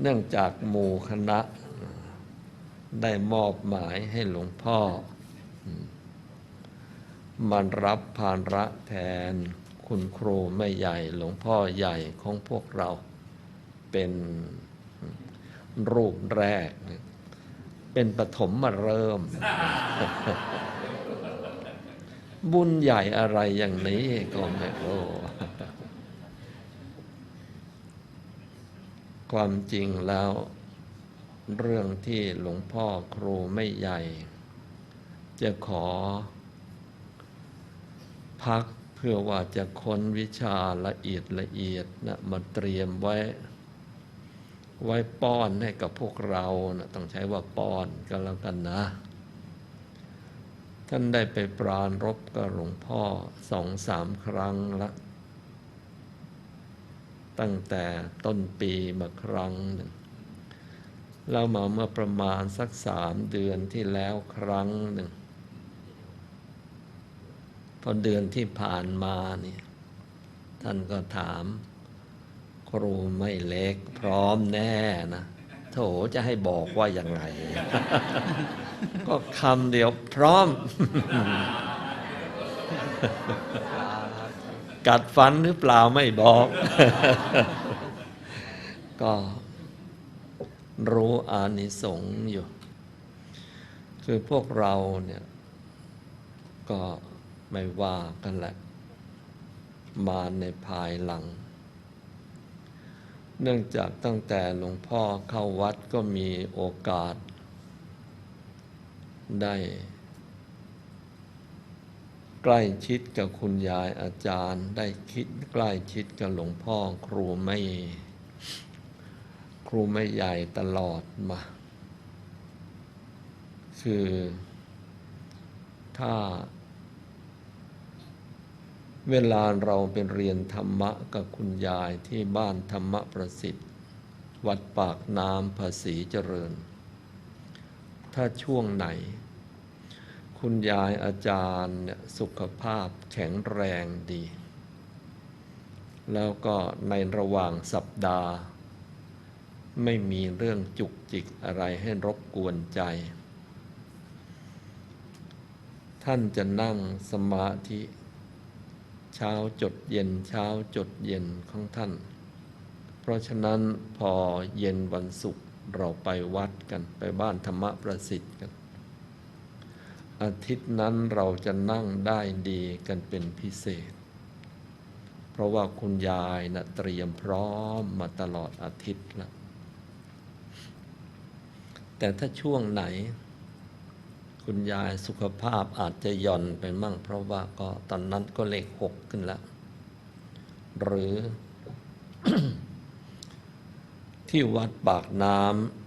เนื่องจากหมู่คณะได้มอบหมายให้หลวงพ่อมมันรับภาระแทนคุณครูไม่ใหญ่หลวงพ่อใหญ่ของพวกเราเป็นรูปแรก เป็นปฐมมาเริ่ม บุญใหญ่อะไรอย่างนี้ก็ไม่รู้ ความจริงแล้ว เรื่องที่หลวงพ่อครูไม่ใหญ่ จะขอ พักเพื่อว่าจะค้นวิชาละเอียดละเอียดนะมาเตรียมไว้ ไว้ป้อนให้กับพวกเรานะต้องใช้ว่าป้อนก็แล้วกันนะ ท่านได้ไปปรานรบกับหลวงพ่อสองสามครั้งละ ตั้งแต่ต้นปีมาครั้งหนึ่งเรามาเมื่อประมาณสักสามเดือนที่แล้วครั้งหนึ่งพอเดือนที่ผ่านมาเนี่ยท่านก็ถาม ครูไม่เล็กพร้อมแน่นะโถจะให้บอกว่ายังไงก็คำเดียวพร้อม กัดฟันหรือเปล่าไม่บอก ก็รู้อานิสงส์อยู่ คือพวกเราเนี่ย ก็ไม่ว่ากันแหละ มาในภายหลัง เนื่องจากตั้งแต่หลวงพ่อเข้าวัดก็มีโอกาสได้ ใกล้ชิดกับคุณยายอาจารย์ ได้คิดใกล้ชิดกับหลวงพ่อครูไม่ครูไม่ใหญ่ตลอดมา คือถ้า เวลาเราเป็นเรียนธรรมะกับคุณยายที่บ้านธรรมประสิทธิ์ วัดปากน้ำภาษีเจริญ ถ้าช่วงไหน คุณยายอาจารย์เนี่ย สุขภาพแข็งแรงดี แล้วก็ในระหว่างสัปดาห์ ไม่มีเรื่องจุกจิกอะไรให้รบกวนใจ ท่านจะนั่งสมาธิ เช้าจดเย็นเช้าจดเย็นของท่าน เพราะฉะนั้นพอเย็นวันศุกร์เราไปวัดกันไปบ้านธรรมประสิทธิ์กัน อาทิตย์นั้นเราจะนั่งได้ดีกันเป็นพิเศษ เพราะว่าคุณยายนะเตรียมพร้อมมาตลอดอาทิตย์แล้วแต่ถ้าช่วงไหน คุณยายสุขภาพอาจจะหย่อนไปมั่ง เพราะว่าก็ตอนนั้นก็เลขหกขึ้นแล้ว หรือ ที่วัดปากน้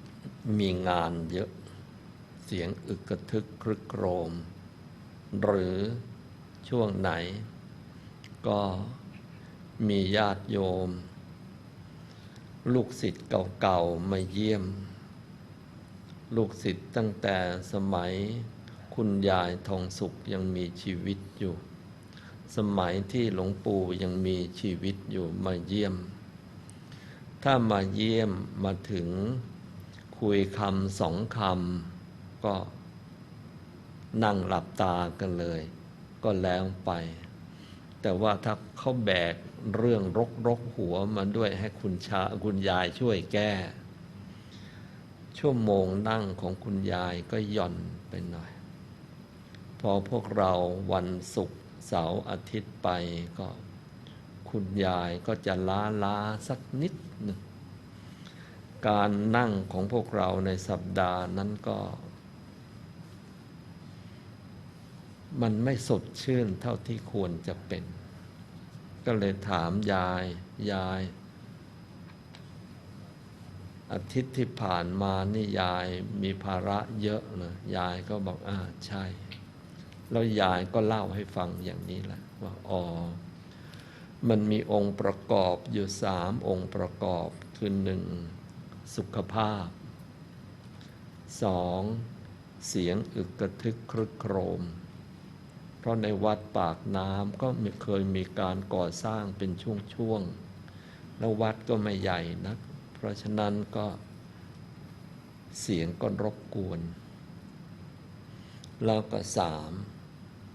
ำมีงานเยอะ สียงอึกกระทึกครึกโครม หรือช่วงไหน ก็มีญาติโยม ลูกศิษย์เก่าๆมาเยี่ยม ลูกศิษย์ตั้งแต่สมัยคุณยายทองสุขยังมีชีวิตอยู่ สมัยที่หลวงปู่ยังมีชีวิตอยู่มาเยี่ยม ถ้ามาเยี่ยมมาถึงคุยคำสองคำ ก็นั่งหลับตากันเลย ก็แล้วไป แต่ว่าถ้าเขาแบกเรื่องรกรกหัวมาด้วยให้คุณชาคุณยายช่วยแก้ ชั่วโมงนั่งของคุณยายก็หย่อนไปหน่อย พอพวกเราวันศุกร์เสาร์อาทิตย์ไปก็คุณยายก็จะล้าล้าสักนิดหนึ่งการนั่งของพวกเราในสัปดาห์นั้นก็ มันไม่สดชื่นเท่าที่ควรจะเป็น ก็เลยถามยายยาย อาทิตย์ที่ผ่านมานี่ยายมีภาระเยอะเลยยายก็บอกอ่าใช่ แล้วยายก็เล่าให้ฟังอย่างนี้แหละว่าอ๋อมันมีองค์ประกอบอยู่สามองค์ประกอบคือหนึ่งสุขภาพสองเสียงอึกกระทึกครึกโครม เพราะในวัดปากน้ำก็ไม่เคยมีการก่อสร้างเป็นช่วงๆแล้ววัดก็ไม่ใหญ่นัก เพราะฉะนั้นก็เสียงก็รบกวน แล้วก็สาม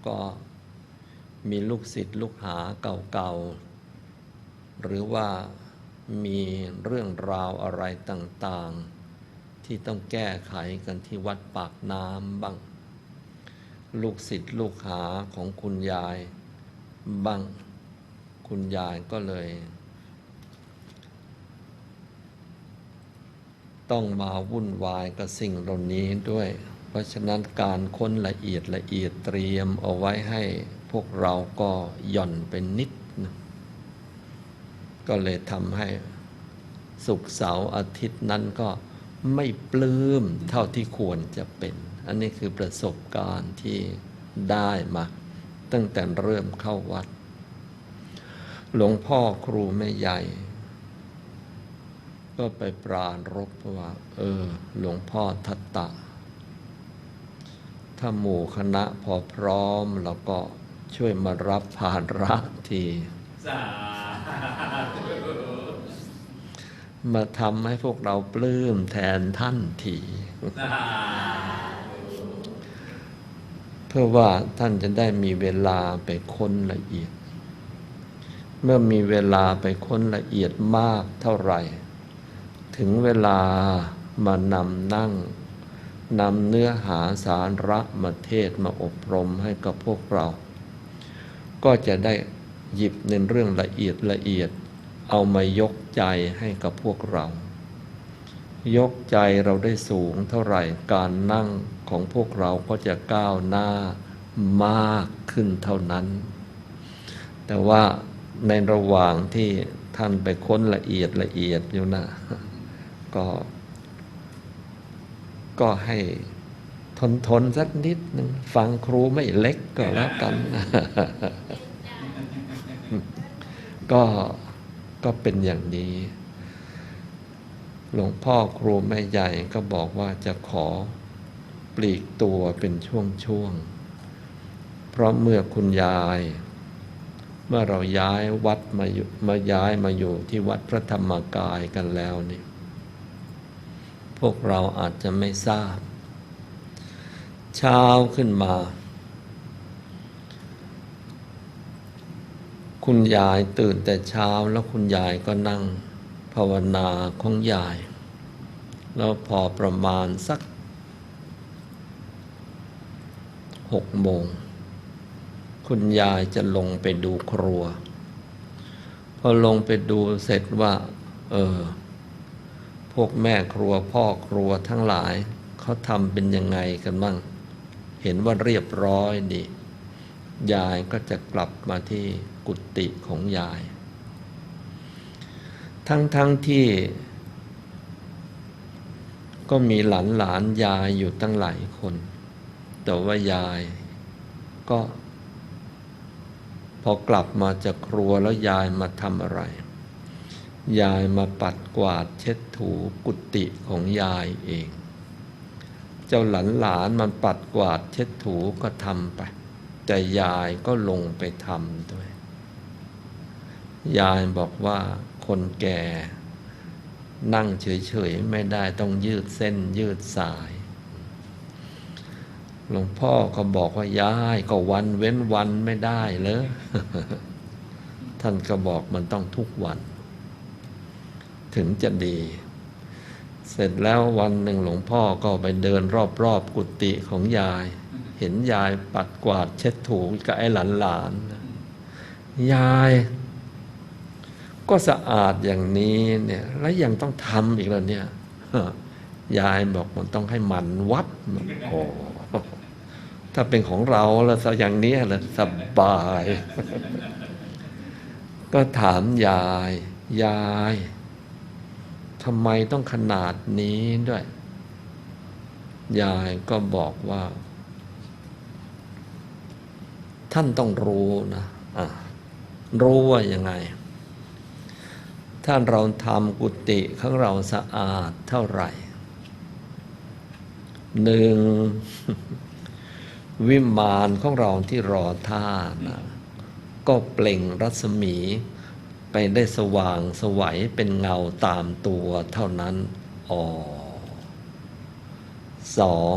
ก็มีลูกศิษย์ลูกหาเก่าๆ หรือว่ามีเรื่องราวอะไรต่างๆ ที่ต้องแก้ไขกันที่วัดปากน้ำบ้าง ลูกศิษย์ลูกหาของคุณยายบ้างคุณยายก็เลย ต้องมาวุ่นวายกับสิ่งเหล่านี้ด้วย เพราะฉะนั้นการค้นละเอียดละเอียดเตรียมเอาไว้ให้พวกเราก็หย่อนเป็นนิดนะก็เลยทำให้สุกเสาร์อาทิตย์นั้นก็ไม่ปลื้มเท่าที่ควรจะเป็น อันนี้คือประสบการณ์ที่ได้มา ตั้งแต่เริ่มเข้าวัด หลวงพ่อครูแม่ใหญ่ ก็ไปปรารบว่า เออ หลวงพ่อทัตตะ ถ้าหมู่คณะพอพร้อมแล้วก็ช่วยมารับภาระทีสาธุมาทำให้พวกเราปลื้มแทนท่านทีสาธุเพื่อว่าท่านจะได้มีเวลาไปค้นละเอียด เมื่อมีเวลาไปค้นละเอียดมากเท่าไหร่ ถึงเวลามานำนั่งนำเนื้อหาสาระมาเทศมาอบรมให้กับพวกเรา ก็จะได้หยิบในเรื่องละเอียดละเอียด เอามายกใจให้กับพวกเรา ยกใจเราได้สูงเท่าไหร่การนั่ง ของพวกเราก็จะก้าวหน้ามากขึ้นเท่านั้น แต่ว่าในระหว่างที่ท่านไปค้นละเอียดละเอียดอยู่นะก็ ก็ให้ทนทนสักนิดหนึ่งฟังครูไม่เล็กก็แล้วกัน ก็ก็เป็นอย่างนี้ หลวงพ่อครูแม่ใหญ่ก็บอกว่าจะขอ ปลีกตัวเป็นช่วงๆ เพราะเมื่อคุณยาย เมื่อเราย้ายวัดมาอยู่มาย้ายมาอยู่ที่วัดพระธรรมกายกันแล้วนี่พวกเราอาจจะไม่ทราบ เช้าขึ้นมา คุณยายตื่นแต่เช้าแล้วคุณยายก็นั่ง ภาวนาของยาย แล้วพอประมาณสัก หกโมง คุณยายจะลงไปดูครัว พอลงไปดูเสร็จว่า เออ พวกแม่ครัวพ่อครัวทั้งหลาย เขาทำเป็นยังไงกันบ้างเห็นว่าเรียบร้อยดี ยายก็จะกลับมาที่กุฏิของยาย ทั้งๆทที่ ก็มีหลานหลานๆยายอยู่ตั้งหลายคน แต่ว่ายาย ก็ พอกลับมาจากครัวแล้วยายมาทำอะไร ยายมาปัดกวาดเช็ดถูกุฏิของยายเอง เจ้าหลานหลานมันปัดกวาดเช็ดถูก็ทำไป แต่ยายก็ลงไปทำด้วย ยายบอกว่าคนแก่นั่งเฉยๆ ไม่ได้ต้องยืดเส้นยืดสาย หลวงพ่อก็บอกว่ายายก็วันเว้นวันไม่ได้เลยท่านก็บอกมันต้องทุกวัน ถึงจะดี เสร็จแล้ววันหนึ่งหลวงพ่อก็ไปเดินรอบๆกุฏิของยาย เห็นยายปัดกวาดเช็ดถูกับไอ้หลานๆยายก็สะอาดอย่างนี้เนี่ย แล้วยังต้องทำอีกแล้วเนี่ย ยายบอกมันต้องให้มันวัดโอ้ถ้าเป็นของเราแล้วอย่างนี้ละสบาย ก็ถามยาย ยายทำไมต้องขนาดนี้ด้วย ยายก็บอกว่า ท่านต้องรู้นะะรู้ว่ายังไง ถ้าเราทำกุฏิของเราสะอาดเท่าไหร่ หนึ่งวิมานของเราที่รอท่านะก็เปล่งรัศมี ไปได้สว่างสวัยเป็นเงาตามตัวเท่านั้นอ๋อสอง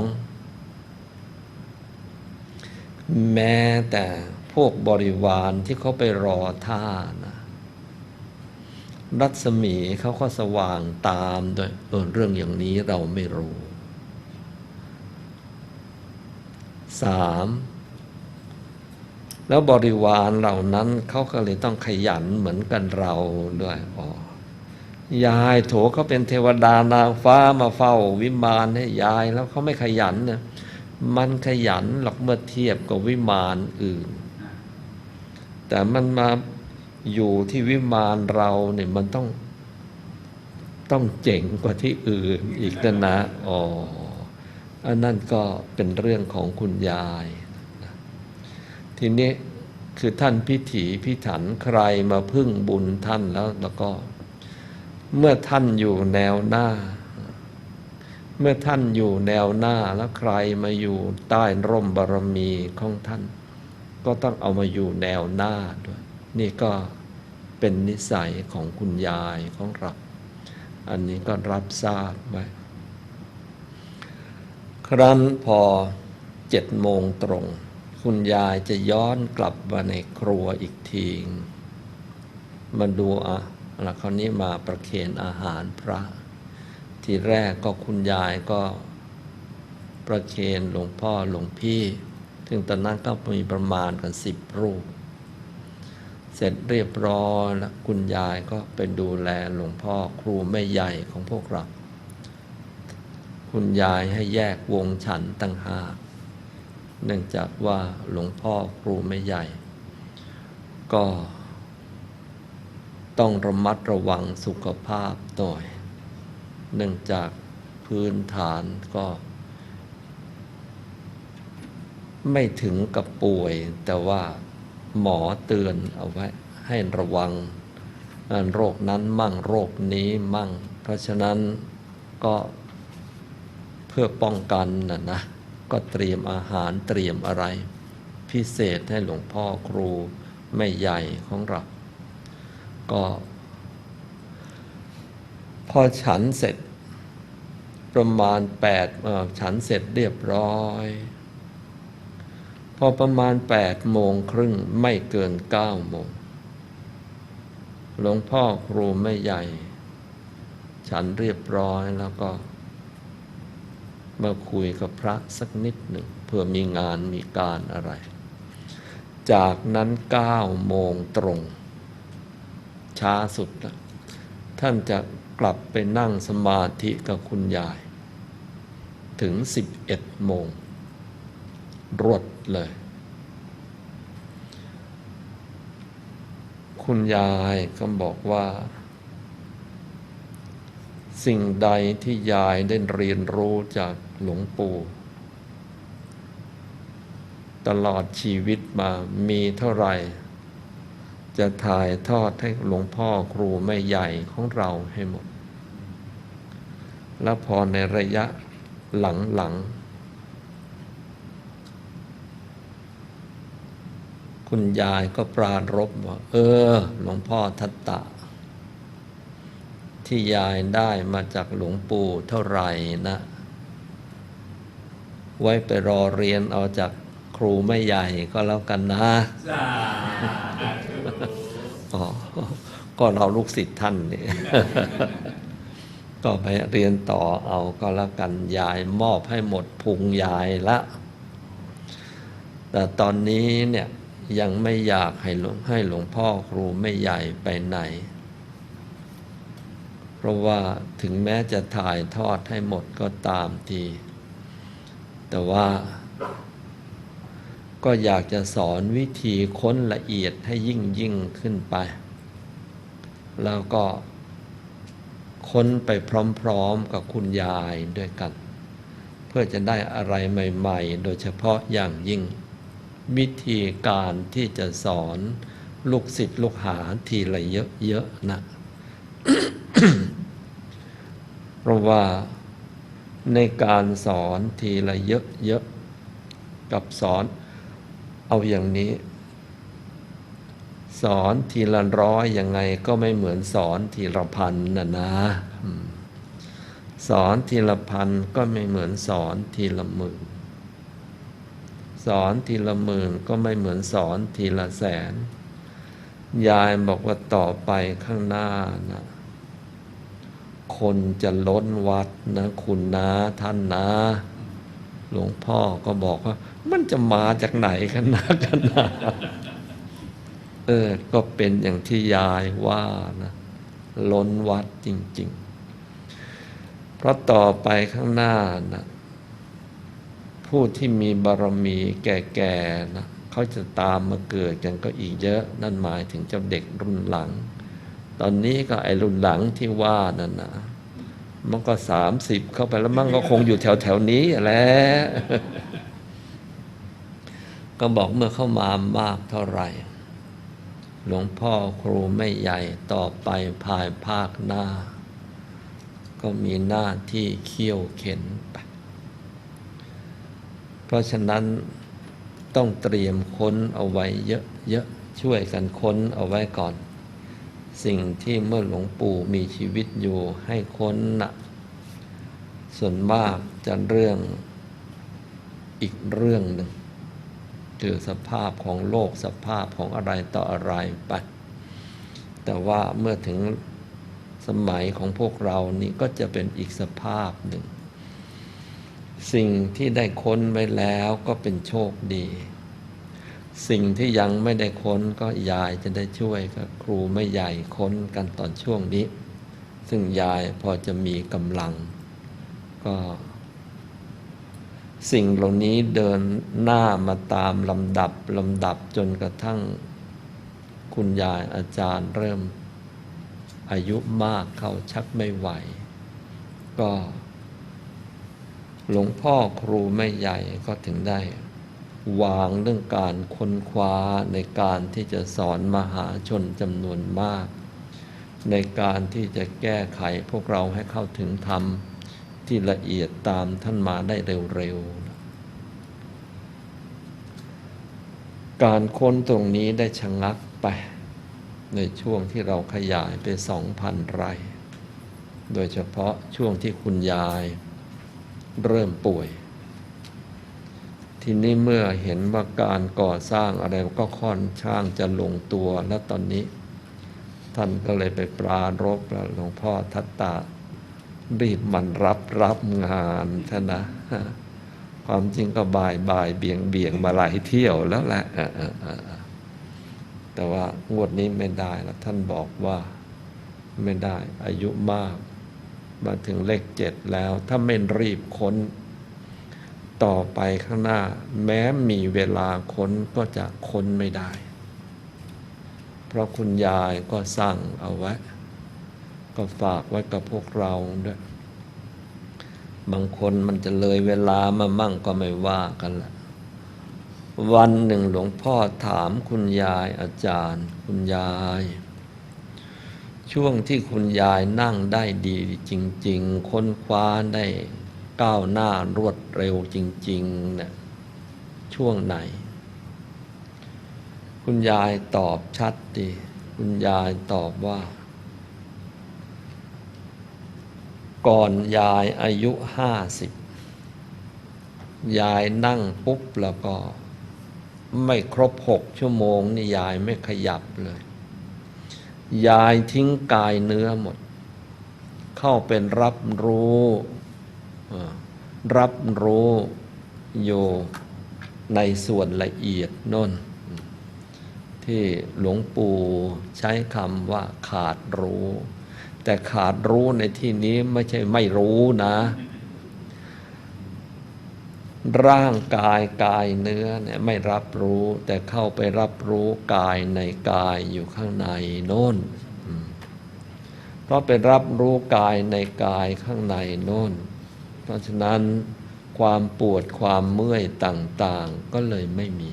แม้แต่พวกบริวารที่เขาไปรอท่านะรัศมีเขาก็สว่างตามด้วยเออเรื่องอย่างนี้เราไม่รู้ สามแล้วบริวารเหล่านั้นเขาก็เลยต้องขยันเหมือนกันเราด้วยอ๋อยายโถเขาเป็นเทวดานางฟ้ามาเฝ้าวิมานให้ยายแล้วเขาไม่ขยันเนี่ยมันขยันหรอกเมื่อเทียบกับวิมานอื่น แต่มันมาอยู่ที่วิมานเราเนี่ยมันต้อง ต้องเจ๋งกว่าที่อื่นอีกนะนะอ๋อ อันนั่นก็เป็นเรื่องของคุณยาย ทีนี้คือท่านพิถีพิถันใครมาพึ่งบุญท่านแล้วแล้วก็ เมื่อท่านอยู่แนวหน้า เมื่อท่านอยู่แนวหน้าแล้วใครมาอยู่ใต้ร่มบารมีของท่าน ก็ต้องเอามาอยู่แนวหน้าด้วย นี่ก็เป็นนิสัยของคุณยายของเรา อันนี้ก็รับทราบไว้ ครั้นพอเจ็ดโมงตรง คุณยายจะย้อนกลับมาในครัวอีกทีมาดูอะแล้วคราวนี้มาประเคนอาหารพระ ทีแรกก็คุณยายก็ประเคนหลวงพ่อหลวงพี่ซึ่งตอนนั้นก็มีประมาณกันสิบรูป เสร็จเรียบร้อยแล้วคุณยายก็ไปดูแลหลวงพ่อครูแม่ใหญ่ของพวกเรา คุณยายให้แยกวงฉันตั้งหากเนื่องจากว่าหลวงพ่อครูแม่ใหญ่ ก็ต้องระมัดระวังสุขภาพหน่อย เนื่องจากพื้นฐานก็ ไม่ถึงกับป่วย แต่ว่าหมอเตือนเอาไว้ให้ระวังโรคนั้นมั่งโรคนี้มั่ง เพราะฉะนั้นก็ เพื่อป้องกันนะนะก็เตรียมอาหารเตรียมอะไร พิเศษให้หลวงพ่อครูไม่ใหญ่ของเรา ก็ พอฉันเสร็จประมาณแปดฉันเสร็จเรียบร้อย พอประมาณแปดโมงครึ่งไม่เกินเก้าโมงหลวงพ่อครูไม่ใหญ่ ฉันเรียบร้อยแล้วก็ มาคุยกับพระสักนิดหนึ่งเพื่อมีงานมีการอะไร จากนั้นเก้าโมงตรง ช้าสุดท่านจะกลับไปนั่งสมาธิกับคุณยาย ถึงสิบเอ็ดโมง รวดเลย คุณยายก็บอกว่า สิ่งใดที่ยายได้เรียนรู้จากหลวงปู่ ตลอดชีวิตมามีเท่าไหร่ จะถ่ายทอดให้หลวงพ่อครูไม่ใหญ่ของเราให้หมด แล้วพอในระยะหลังๆคุณยายก็ปรารบว่า เออ หลวงพ่อทัตตะ ที่ยายได้มาจากหลวงปู่เท่าไหร่นะ ไว้ไปรอเรียนเอาจากครูไม่ใหญ่ก็แล้วกันนะสาธุอ๋อก็เราลูกศิษย์ท่านนี่ก็ไปเรียนต่อเอาก็แล้วกันยายมอบให้หมดพุงยายละ แต่ตอนนี้เนี่ยยังไม่อยากให้หลวงให้หลวงพ่อครูไม่ใหญ่ไปไหน เพราะว่าถึงแม้จะถ่ายทอดให้หมดก็ตามที แต่ว่า ก็อยากจะสอนวิธีค้นละเอียดให้ยิ่งยิ่งขึ้นไป แล้วก็ค้นไปพร้อมๆกับคุณยายด้วยกัน เพื่อจะได้อะไรใหม่ ๆ โดยเฉพาะอย่างยิ่ง วิธีการที่จะสอนลูกศิษย์ลูกหาทีละเยอะๆนะ เพราะว่าในการสอนทีละเยอะๆกับสอนเอาอย่างนี้ สอนทีละร้อยยังไงก็ไม่เหมือนสอนทีละพันนะนะสอนทีละพันก็ไม่เหมือนสอนทีละหมื่นสอนทีละหมื่นก็ไม่เหมือนสอนทีละแสน ยายบอกว่าต่อไปข้างหน้านะ คนจะล้นวัดนะคุณนะท่านนะ หลวงพ่อก็บอกว่า มันจะมาจากไหนกันนะกันนะเออ ก็เป็นอย่างที่ยายว่านะล้นวัดจริง ๆ เพราะต่อไปข้างหน้านะผู้ที่มีบารมีแก่ๆนะเขาจะตามมาเกิดกันก็อีกเยอะ นั่นหมายถึงเจ้าเด็กรุ่นหลัง ตอนนี้ก็ไอ้รุ่นหลังที่ว่านั่นนะมันก็สามสิบเข้าไปแล้วมั่งก็คงอยู่แถวแถวนี้แหละก็บอกเมื่อเข้ามามากเท่าไหร่ หลวงพ่อครูไม่ใหญ่ต่อไปภายภาคหน้า ก็มีหน้าที่เขี่ยวเข็นไป เพราะฉะนั้นต้องเตรียมค้นเอาไว้เยอะๆช่วยกันค้นเอาไว้ก่อน สิ่งที่เมื่อหลวงปู่มีชีวิตอยู่ให้ค้นนะส่วนมากจะเรื่องอีกเรื่องหนึ่งคือสภาพของโลกสภาพของอะไรต่ออะไรไป แต่ว่าเมื่อถึงสมัยของพวกเรานี่ก็จะเป็นอีกสภาพหนึ่ง สิ่งที่ได้ค้นไว้แล้วก็เป็นโชคดี สิ่งที่ยังไม่ได้ค้นก็ยายจะได้ช่วยกับครูไม่ใหญ่ค้นกันตอนช่วงนี้ ซึ่งยายพอจะมีกำลัง ก็ สิ่งเหล่านี้เดินหน้ามาตามลำดับลำดับจนกระทั่ง คุณยายอาจารย์เริ่ม อายุมากเขาชักไม่ไหว ก็ หลวงพ่อครูไม่ใหญ่ก็ถึงได้ วางเรื่องการค้นคว้าในการที่จะสอนมหาชนจำนวนมาก ในการที่จะแก้ไขพวกเราให้เข้าถึงธรรม ที่ละเอียดตามท่านมาได้เร็วๆ การค้นตรงนี้ได้ชะงักไป ในช่วงที่เราขยายไปสองพันไร่ โดยเฉพาะช่วงที่คุณยายเริ่มป่วย ทีนี้เมื่อเห็นว่าการก่อสร้างอะไรก็ค่อนข้างจะลงตัวและตอนนี้ ท่านก็เลยไปปรารบแล้วหลวงพ่อทัตตารีบมันรับรับงานท่านนะความจริงก็บ่ายบ่ายเบี่ยงเบี่ยงมาหลายเที่ยวแล้วแหละแต่ว่างวดนี้ไม่ได้แล้วท่านบอกว่าไม่ได้อายุมาก มาถึงเลขเจ็ดแล้ว ถ้าไม่รีบค้น ต่อไปข้างหน้า แม้มีเวลาค้นก็จะค้นไม่ได้ เพราะคุณยายก็สั่งเอาไว้ ก็ฝากไว้กับพวกเราด้วย บางคนมันจะเลยเวลามามั่งก็ไม่ว่ากันละวันหนึ่งหลวงพ่อถามคุณยายอาจารย์ คุณยาย ช่วงที่คุณยายนั่งได้ดีจริง ๆ ค้นคว้าได้ ก้าวหน้ารวดเร็วจริงๆเนี่ยช่วงไหน คุณยายตอบชัดดี คุณยายตอบว่า ก่อนยายอายุห้าสิบยายนั่งปุ๊บแล้วก็ ไม่ครบหกชั่วโมงนี่ยายไม่ขยับเลย ยายทิ้งกายเนื้อหมด เข้าเป็นรับรู้ รับรู้อยู่ในส่วนละเอียดน่น ที่หลวงปู่ใช้คำว่าขาดรู้ แต่ขาดรู้ในที่นี้ไม่ใช่ไม่รู้นะ ร่างกายกายเนื้อเนี่ยไม่รับรู้ แต่เข้าไปรับรู้กายในกายอยู่ข้างในโน่นเพราะไปรับรู้กายในกายข้างในโน่น ราะฉะนั้นความปวดความเมื่อยต่างๆ ก็เลยไม่มี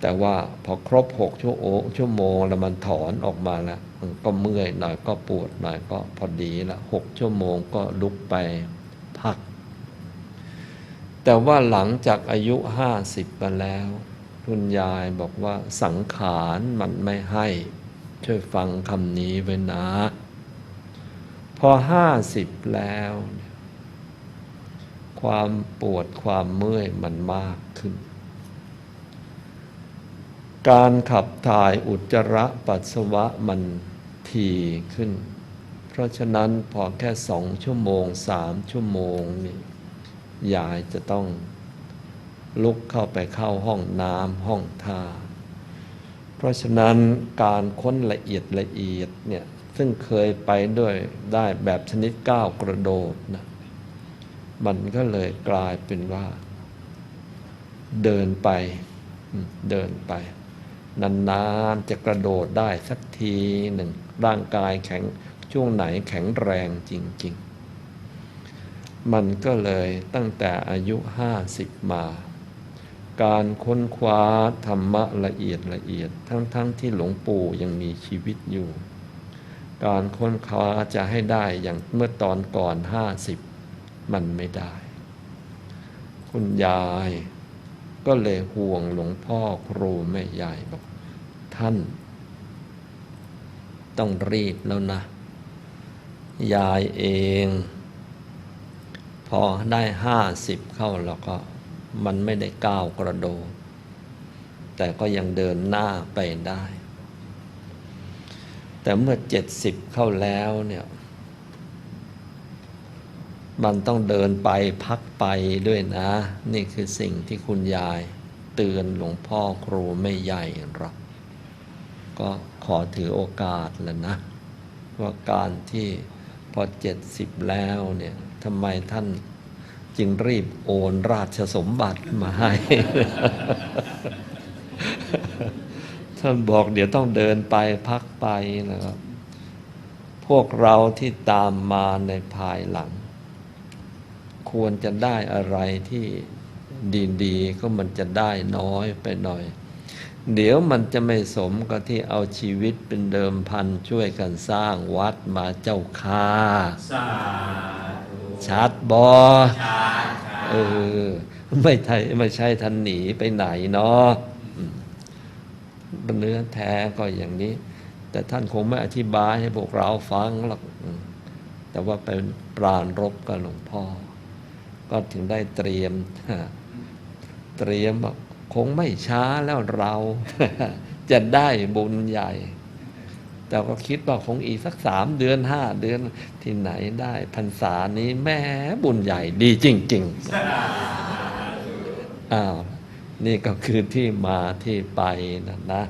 แต่ว่าพอครบหกชั่วโมงชั่วโมงแล้วมันถอนออกมาแล้วมันก็เมื่อยหน่อยก็ปวดหน่อยก็พอดีละหกชั่วโมงก็ลุกไปพัก แต่ว่าหลังจากอายุห้าสิบมาแล้วคุณยายบอกว่าสังขารมันไม่ให้ ช่วยฟังคำนี้ไว้นะ อห้าสิบแล้ว ความปวดความเมื่อยมันมากขึ้น การขับถ่ายอุจจาระปัสสาวะมันทีขึ้น เพราะฉะนั้นพอแค่สองชั่วโมงสามชั่วโมงนี่ยายจะต้องลุกเข้าไปเข้าห้องน้ำห้องท่า เพราะฉะนั้นการค้นละเอียดละเอียดเนี่ย ซึ่งเคยไปด้วยได้แบบชนิดก้าวกระโดดนะมันก็เลยกลายเป็นว่า เดินไปเดินไป นานๆจะกระโดดได้สักทีหนึ่งร่างกายแข็งช่วงไหนแข็งแรงจริง ๆ มันก็เลยตั้งแต่อายุห้าสิบมา การค้นคว้าธรรมะละเอียดละเอียด ทั้งๆทที่หลวงปู่ยังมีชีวิตอยู่ การค้นคว้าจะให้ได้อย่างเมื่อตอนก่อนห้าสิบมันไม่ได้ คุณยายก็เลยห่วงหลวงพ่อครูแม่ยายบอกท่าน ต้องรีบแล้วนะ ยายเอง พอได้ห้าสิบเข้าแล้วก็ มันไม่ได้ก้าวกระโดดแต่ก็ยังเดินหน้าไปได้ แต่เมื่อเจ็ดสิบเข้าแล้วเนี่ยมันต้องเดินไปพักไปด้วยนะ นี่คือสิ่งที่คุณยายเตือนหลวงพ่อครูไม่ใหญ่หรอกก็ขอถือโอกาสแล้วนะ ว่าการที่พอเจ็ดสิบแล้วเนี่ยทำไมท่านจึงรีบโอนราชสมบัติมาให้ ท่านบอกเดี๋ยวต้องเดินไปพักไปนะครับ พวกเราที่ตามมาในภายหลัง ควรจะได้อะไรที่ดีๆ ก็มันจะได้น้อยไปหน่อย เดี๋ยวมันจะไม่สมกับที่เอาชีวิตเป็นเดิมพันช่วยกันสร้างวัดมาเจ้าค่าสาธุชัดบอชาติชาเออไม่ใช่ไม่ใช่ทันหนีไปไหนเนาะอืม เนื้อแท้ก็อย่างนี้ แต่ท่านคงไม่อธิบายให้พวกเราฟังหรอกแต่ว่าเป็นปราณรบกับหลวงพ่อ ก็ถึงได้เตรียม เตรียมว่าคงไม่ช้าแล้วเรา จะได้บุญใหญ่ แต่ก็คิดว่าคงอีกสักสามเดือนห้าเดือนที่ไหนได้พรรษานี้แม่บุญใหญ่ดีจริง ๆอ้าว นี่ก็คือที่มาที่ไปนะนะ